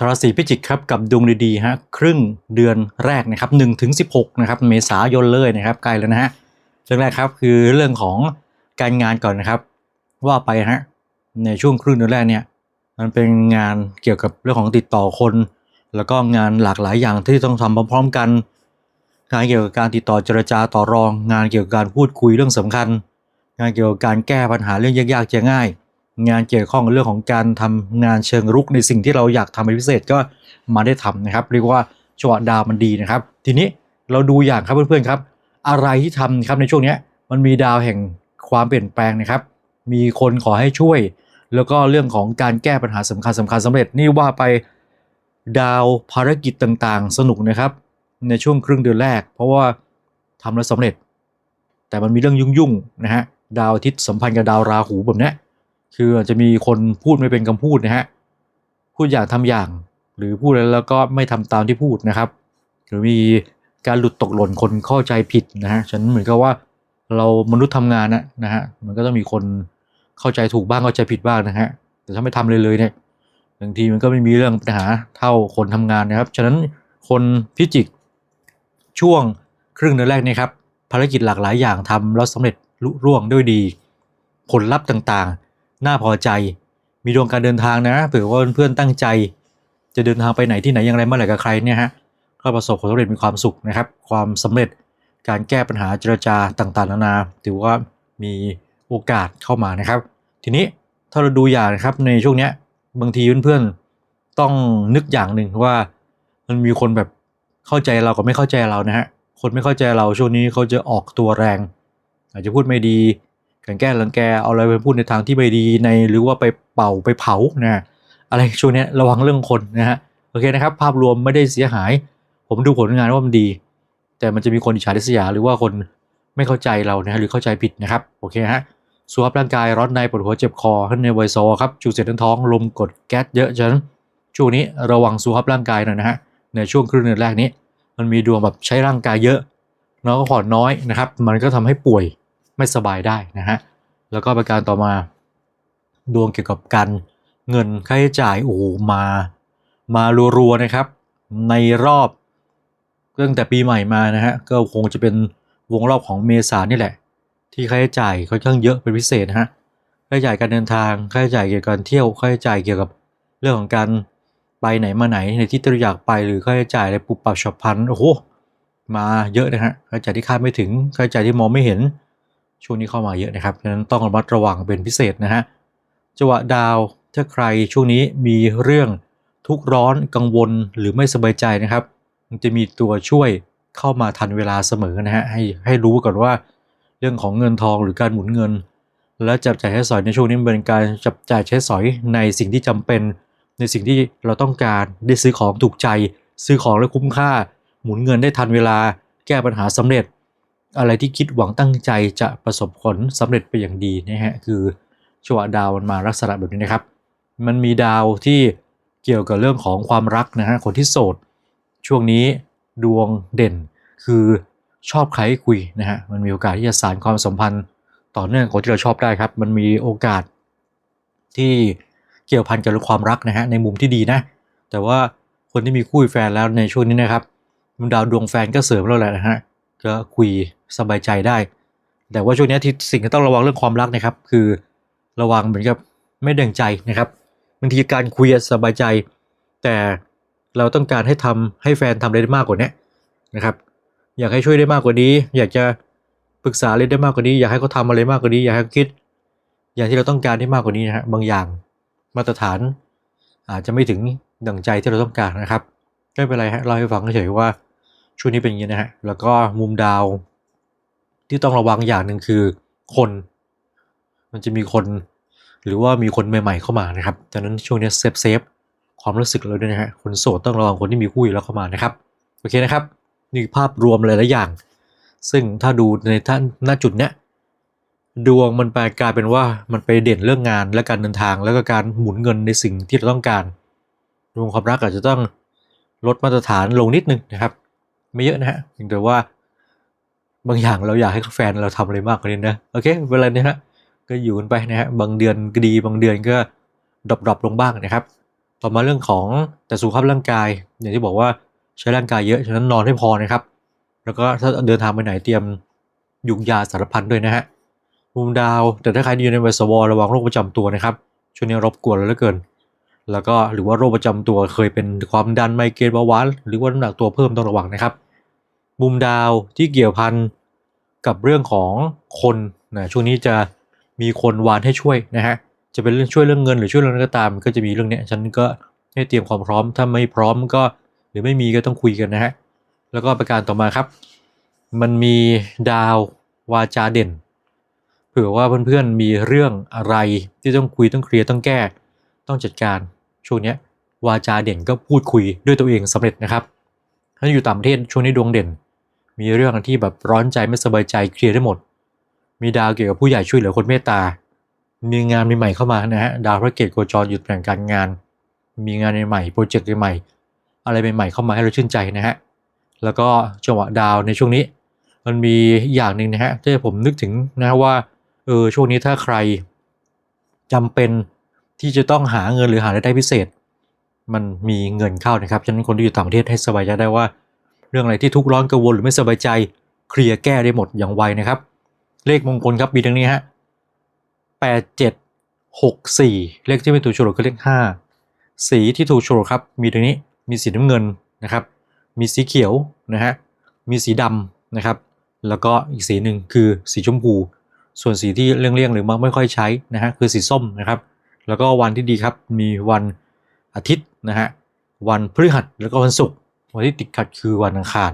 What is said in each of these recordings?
ชาวราศีพิจิกครับกับดวงดีๆฮะครึ่งเดือนแรกนะครับ1ถึง16นะครับเมษายนเลยนะครับใกล้แล้วนะฮะเรื่องแรกครับคือเรื่องของการงานก่อนนะครับว่าไปฮะในช่วงครึ่งเดือนแรกเนี่ยมันเป็นงานเกี่ยวกับเรื่องของติดต่อคน แล้วก็งานหลากหลายอย่างที่ต้องทำพร้อมๆกันงานเกี่ยวกับการติดต่อเจรจาต่อรอง งานเกี่ยวกับการพูดคุยเรื่องสำคัญ งานเกี่ยวกับการแก้ปัญหาเรื่องยากๆจะง่าย งานเกี่ยวข้องเรื่องของการทำงานเชิงรุกในสิ่งที่เราอยากทำเป็นพิเศษก็มาได้ทำนะครับ เรียกว่าจังหวะดาวมันดีนะครับ ทีนี้เราดูอย่างครับเพื่อนๆครับ อะไรที่ทำครับในช่วงนี้มันมีดาวแห่งความเปลี่ยนแปลงนะครับ มีคนขอให้ช่วย แล้วก็เรื่องของการแก้ปัญหาสำคัญสำคัญสำเร็จนี่ว่าไปดาวภารกิจต่างๆ สนุกนะครับ ในช่วงครึ่งเดือนแรก เพราะว่าทำแล้วสำเร็จ แต่มันมีเรื่องยุ่งๆนะฮะดาวอาทิตย์สัมพันธ์กับดาวราหูแบบนี้ คืออาจจะมีคนพูดไม่เป็นคำพูดนะฮะพูดอย่างทำอย่าง หรือพูดแล้วก็ไม่ทำตามที่พูดนะครับ หรือมีการหลุดตกหล่นคนเข้าใจผิดนะฮะฉะนันเหมือนกับว่าเรามนุษย์ทำงานนะนะฮะมันก็ต้องมีคนเข้าใจถูกบ้างเข้าใจผิดบ้างนะฮะแต่ถ้าไม่ทำเลยเลยเนี่ยบางทีมันก็ไม่มีเรื่องปัญหาเท่าคนทำงานนะครับ ฉะนั้นคนพิจิกช่วงครึ่งเดือนแรกนี่ครับภารกิจหลากหลายอย่างทำแล้วสำเร็จลุร่วงด้วยดี ผลลัพธ์ต่างๆ น่าพอใจ มีดวงการเดินทางนะเผื่อว่าเพื่อนตั้งใจ จะเดินทางไปไหนที่ไหนอย่างไรเมื่อไหร่กับใครเนี่ยฮะก็ประสบความสำเร็จมีความสุขนะครับ ความสำเร็จการแก้ปัญหาเจรจาต่างๆ นานาถือว่ามีโอกาสเข้ามานะครับ ทีนี้ถ้าเราดูอย่างนะครับในช่วงเนี้ยบางทีเพื่อนๆต้องนึกอย่างหนึ่งว่ามันมีคนแบบเข้าใจเรากับไม่เข้าใจเรานะฮะคนไม่เข้าใจเราช่วงนี้เขาจะออกตัวแรง อาจจะพูดไม่ดี กันแกล้งรังแกเอาอะไรไปพูดในทางที่ไม่ดีในหรือว่าไปเป่าไปเผานะอะไรช่วงนี้ระวังเรื่องคนนะฮะโอเคนะครับ ภาพรวมไม่ได้เสียหาย ผมดูผลงานว่ามันดี แต่มันจะมีคนอิจฉาริษยาหรือว่าคนไม่เข้าใจเรานะฮะหรือเข้าใจผิดนะครับโอเคฮะสุขภาพร่างกายร้อนในปวดหัวเจ็บคอขึ้นในไวโซครับจูเสร็จท้องลมกดแก๊สเยอะฉะนั้นช่วงนี้ระวังสุขภาพร่างกายหน่อยนะฮะในช่วงครึ่งเดือนแรกนี้ มันมีดวงแบบใช้ร่างกายเยอะน้องก็ผ่อนน้อยนะครับ มันก็ทำให้ป่วย ไม่สบายได้นะฮะแล้วก็ประการต่อมาดวงเกี่ยวกับการเงินค่าใช้จ่ายโอ้มา มารัวๆนะครับ ในรอบตั้งแต่ปีใหม่มานะฮะก็คงจะเป็นวงรอบของเมษานี่แหละ ที่ค่าใช้จ่ายค่อนข้างเยอะเป็นพิเศษนะฮะค่าใช้จ่ายการเดินทางค่าใช้จ่ายเกี่ยวกับการเที่ยวค่าใช้จ่ายเกี่ยวกับเรื่องของการไปไหนมาไหนในที่ที่เราอยากไปหรือค่าใช้จ่ายอะไรปุบปับฉับพลันโอ้โหมาเยอะนะฮะค่าใช้จ่ายที่คาดไม่ถึงค่าใช้จ่ายที่มองไม่เห็น ช่วงนี้เข้ามาเยอะนะครับฉะนั้นต้องระมัดระวังเป็นพิเศษนะฮะจังหวะดาวถ้าใครช่วงนี้มีเรื่องทุกข์ร้อนกังวลหรือไม่สบายใจนะครับ มันจะมีตัวช่วยเข้ามาทันเวลาเสมอนะฮะให้ให้รู้ก่อนว่า เรื่องของเงินทองหรือการหมุนเงิน และจับจ่ายใช้สอยในช่วงนี้เป็นการจับจ่ายใช้สอยในสิ่งที่จำเป็น ในสิ่งที่เราต้องการได้ซื้อของถูกใจ ซื้อของแล้วคุ้มค่า หมุนเงินได้ทันเวลา แก้ปัญหาสำเร็จ อะไรที่คิดหวังตั้งใจจะประสบผลสำเร็จไปอย่างดีนะฮะคือจังหวดาวมันมาลักษณะแบบนี้นะครับ มันมีดาวที่เกี่ยวกับเรื่องของความรักนะฮะคนที่โสด ช่วงนี้ดวงเด่น คือชอบใครคุยนะฮะมันมีโอกาสที่จะสานความสัมพันธ์ต่อเนื่องของที่เราชอบได้ครับ มันมีโอกาสที่เกี่ยวพันกับเรื่องความรักนะฮะในมุมที่ดีนะ แต่ว่าคนที่มีคู่แฟนแล้วในช่วงนี้นะครับดาวดวงแฟนก็เสริมแล้วแหละนะฮะก็คุย สบายใจได้ แต่ว่าช่วงนี้ที่สิ่งที่ต้องระวังเรื่องความรักนะครับ คือระวังเหมือนกับไม่เดังใจนะครับบางทีการคุยสบายใจ แต่เราต้องการให้ทำให้แฟนทำอะไรได้มากกว่านี้นะครับ อยากให้ช่วยได้มากกว่านี้ อยากจะปรึกษาอะไรได้มากกว่านี้ อยากให้เขาทำอะไรมากกว่านี้ อยากให้เขาคิด อย่างที่เราต้องการได้มากกว่านี้นะฮะบางอย่างมาตรฐาน อาจจะไม่ถึงดังใจที่เราต้องการนะครับไม่เป็นไรฮะเราให้ฟังเฉยว่าช่วงนี้เป็นอย่างนี้นะฮะแล้วก็มุมดาว ที่ต้องระวังอย่างหนึ่งคือคน มันจะมีคน หรือว่ามีคนใหม่ๆเข้ามานะครับดังนั้นช่วงนี้เซฟเซฟความรู้สึกเราด้วยนะฮะคนโสดต้องระวังคนที่มีคู่อยู่แล้วเข้ามานะครับโอเคนะครับนี่ภาพรวมหลายๆอย่าง ซึ่งถ้าดูในท่านหน้าจุดเนี้ยดวงมันไปกลายเป็นว่ามันไปเด่นเรื่องงานและการเดินทาง แล้วก็การหมุนเงินในสิ่งที่เราต้องการดวงความรักอาจจะต้องลดมาตรฐานลงนิดนึงนะครับ ไม่เยอะนะฮะเพียงแต่ว่า บางอย่างเราอยากให้แฟนเราทำอะไรมากกว่านี้นะโอเคเวลานี้ฮะก็อยู่กันไปนะฮะบางเดือนก็ดีบางเดือนก็ดรอปลงบ้างนะครับ ต่อมาเรื่องของแต่สุขภาพร่างกาย อย่างที่บอกว่าใช้ร่างกายเยอะฉะนั้นนอนให้พอนะครับ แล้วก็ถ้าเดินทางไปไหนเตรียมยุงยาสารพันด้วยนะฮะมุมดาว แต่ถ้าใครอยู่ในวัยสวระวังโรคประจำตัวนะครับช่วงนี้รบกวนแล้วเหลือเกิน แล้วก็หรือว่าโรคประจำตัวเคยเป็นความดันไมเกรนเบาหวานหรือว่าน้ำหนักตัวเพิ่มต้องระวังนะครับ มุมดาวที่เกี่ยวพัน กับเรื่องของคนนะช่วงนี้จะมีคนวานให้ช่วยนะฮะจะเป็นเรื่องช่วยเรื่องเงินหรือช่วยเรื่องอะไรก็ตามก็จะมีเรื่องเนี้ยฉันก็ให้เตรียมความพร้อมถ้าไม่พร้อมก็หรือไม่มีก็ต้องคุยกันนะฮะแล้วก็ประการต่อมาครับ มันมีดาววาจาเด่นเผื่อว่าเพื่อนๆมีเรื่องอะไรที่ต้องคุยต้องเคลียร์ต้องแก้ ต้องจัดการช่วงเนี้ยวาจาเด่นก็พูดคุยด้วยตัวเองสำเร็จนะครับถ้าอยู่ต่างประเทศช่วงนี้ดวงเด่น มีเรื่องที่แบบร้อนใจไม่สบายใจเคลียร์ได้หมด มีดาวเกี่ยวกับผู้ใหญ่ช่วยเหลือคนเมตตา มีงานใหม่ๆเข้ามานะฮะดาวพระเกตโคจรหยุดแผนการงาน มีงานใหม่ๆโปรเจกต์ใหม่ๆอะไรใหม่ๆเข้ามาให้เราชื่นใจนะฮะแล้วก็จังหวะดาวในช่วงนี้ มันมีอย่างหนึ่งนะฮะที่ผมนึกถึงนะว่าเออช่วงนี้ถ้าใครจำเป็นที่จะต้องหาเงินหรือหารายได้พิเศษ มันมีเงินเข้านะครับ ฉะนั้นคนที่อยู่ต่างประเทศให้สบายใจได้ว่า เรื่องอะไรที่ทุกข์ร้อนกังวลหรือไม่สบายใจ เคลียร์แก้ได้หมดอย่างไวนะครับ เลขมงคลครับมีดังนี้ฮะแปดเจ็ดหกสี่เลขที่ไม่ถูกโฉลกคือเลขห้าสีที่ถูกโฉลกครับ มีดังนี้มีสีน้ำเงินนะครับ มีสีเขียวนะฮะมีสีดำนะครับ แล้วก็อีกสีหนึ่งคือสีชมพู ส่วนสีที่เลี่ยงๆหรือมักไม่ค่อยใช้นะฮะคือสีส้มนะครับ แล้วก็วันที่ดีครับมีวันอาทิตย์นะฮะวันพฤหัสแล้วก็วันศุกร์ วันที่ติดขัดคือวันอังคาร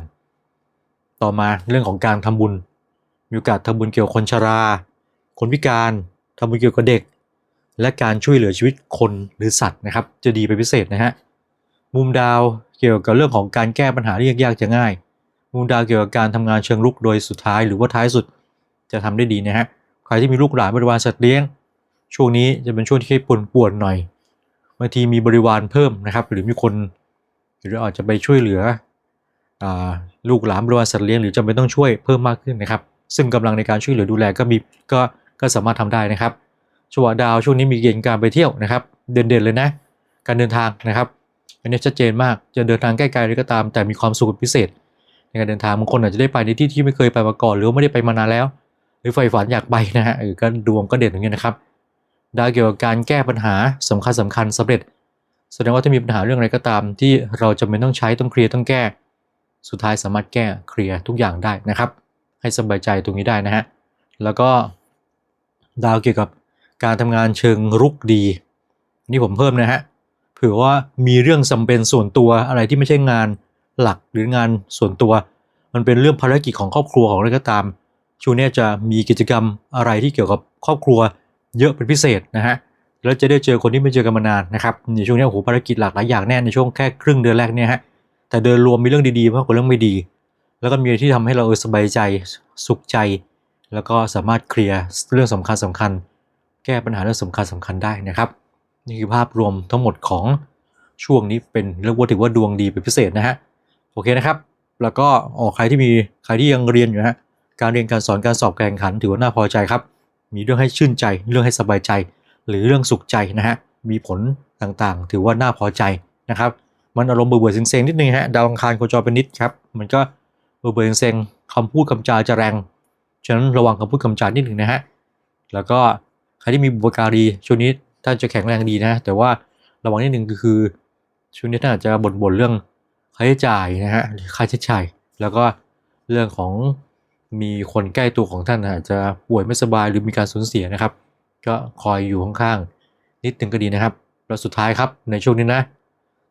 ต่อมาเรื่องของการทำบุญ มีโอกาสทำบุญเกี่ยวกับคนชรา คนพิการทำบุญเกี่ยวกับเด็ก และการช่วยเหลือชีวิตคนหรือสัตว์นะครับ จะดีเป็นพิเศษนะฮะ มุมดาวเกี่ยวกับเรื่องของการแก้ปัญหาที่ยากๆจะง่าย มุมดาวเกี่ยวกับการทำงานเชิงรุกโดยสุดท้ายหรือว่าท้ายสุดจะทำได้ดีนะฮะ ใครที่มีลูกหลานบริวารสัตว์เลี้ยง ช่วงนี้จะเป็นช่วงที่ป่วนป่วนๆหน่อย บางทีมีบริวารเพิ่มนะครับ หรือมีคน หรืออาจจะไปช่วยเหลืออลูกหลานบริวารสัตว์เลี้ยงหรือจำเป็นต้องช่วยเพิ่มมากขึ้นนะครับ ซึ่งกำลังในการช่วยเหลือดูแลก็มีก็ก็สามารถทำได้นะครับจังหวดาวช่วงนี้มีเกณฑ์การไปเที่ยวนะครับ เด่นๆเลยนะ การเดินทางนะครับอันนี้ชัดเจนมากจะเดินทางใกล้ๆหรือก็ตาม แต่มีความสุขพิเศษ ในการเดินทางบางคนอาจจะได้ไปในที่ที่ไม่เคยไปมาก่อนหรือว่าไม่ได้ไปมานานแล้ว หรือใฝ่ฝันอยากไปนะฮะเออก็ดวงก็เด่นอย่างเงี้ยนะครับดาวเกี่ยวกับการแก้ปัญหาสำคัญสำคัญสำเร็จ แสดงว่าถ้ามีปัญหาเรื่องอะไรก็ตาม ที่เราจำเป็นต้องใช้ต้องเคลียร์ต้องแก้ สุดท้ายสามารถแก้เคลียร์ทุกอย่างได้นะครับ ให้สบายใจตรงนี้ได้นะฮะแล้วก็ดาวเกี่ยวกับการทำงานเชิงรุกดี นี่ผมเพิ่มนะฮะเผื่อว่ามีเรื่องจำเป็นส่วนตัวอะไรที่ไม่ใช่งานหลักหรืองานส่วนตัว มันเป็นเรื่องภารกิจของครอบครัวของอะไรก็ตามช่วงนี้จะมีกิจกรรมอะไรที่เกี่ยวกับครอบครัวเยอะเป็นพิเศษนะฮะ แล้วจะได้เจอคนที่ไม่เจอกันมานานนะครับในช่วงนี้โอ้โหภารกิจหลากหลายอย่างแน่ในช่วงแค่ครึ่งเดือนแรกเนี่ยฮะแต่เดินรวมมีเรื่องดีๆมากกว่าเรื่องไม่ดี แล้วก็มีอะไรที่ทำให้เราเออสบายใจสุขใจ แล้วก็สามารถเคลียร์เรื่องสำคัญสำคัญ แก้ปัญหาเรื่องสำคัญสำคัญได้นะครับ นี่คือภาพรวมทั้งหมดของช่วงนี้เป็นเรียกว่าถือว่าดวงดีเป็นพิเศษนะฮะโอเคนะครับ แล้วก็ออกใครที่มีใครที่ยังเรียนอยู่ฮะการเรียนการสอนการสอบการแข่งขันถือว่าน่าพอใจครับ มีเรื่องให้ชื่นใจเรื่องให้สบายใจ หรือเรื่องสุขใจนะฮะมีผลต่างๆ ถือว่าน่าพอใจนะครับ มันอารมณ์เบื่อๆเซ็งๆนิดนึงฮะดาวอังคารโคจรเป็นนิดครับมันก็เบื่อๆเซ็งๆคำพูดคำจาจะแรงฉะนั้นระวังคำพูดคำจานิดหนึ่งนะฮะแล้วก็ใครที่มีบุปการีช่วงนี้ท่านจะแข็งแรงดีนะ แต่ว่าระวังนิดหนึ่งก็คือช่วงนี้ท่านอาจจะบ่นๆเรื่องค่าใช้จ่ายนะฮะหรือค่าใช้จ่าย แล้วก็เรื่องของมีคนใกล้ตัวของท่านอาจจะป่วยไม่สบายหรือมีการสูญเสียนะครับ ก็คอยอยู่ข้างๆนิดนึงก็ดีนะครับแล้วสุดท้ายครับในช่วงนี้นะ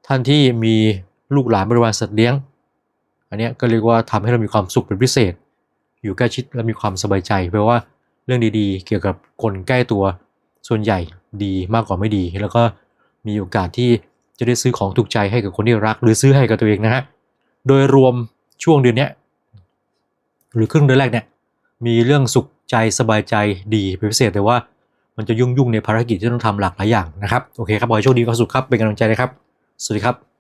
ท่านที่มีลูกหลานบริวารสัตว์เลี้ยง อันเนี้ยก็เรียกว่าทำให้เรามีความสุขเป็นพิเศษ อยู่ใกล้ชิดและมีความสบายใจแปลว่าเรื่องดีๆ เกี่ยวกับคนใกล้ตัวส่วนใหญ่ดีมากกว่าไม่ดี แล้วก็มีโอกาสที่จะได้ซื้อของถูกใจให้กับคนที่รัก หรือซื้อให้กับตัวเองนะฮะโดยรวมช่วงเดือนนี้หรือครึ่งเดือนแรกเนี่ยมีเรื่องสุขใจสบายใจดีเป็นพิเศษแต่ว่า มันจะยุ่งๆในภารกิจที่ต้องทำหลากหลายอย่างนะครับโอเคครับขอให้โชคดีก็สุขครับเป็นกำลังใจนะครับ สวัสดีครับ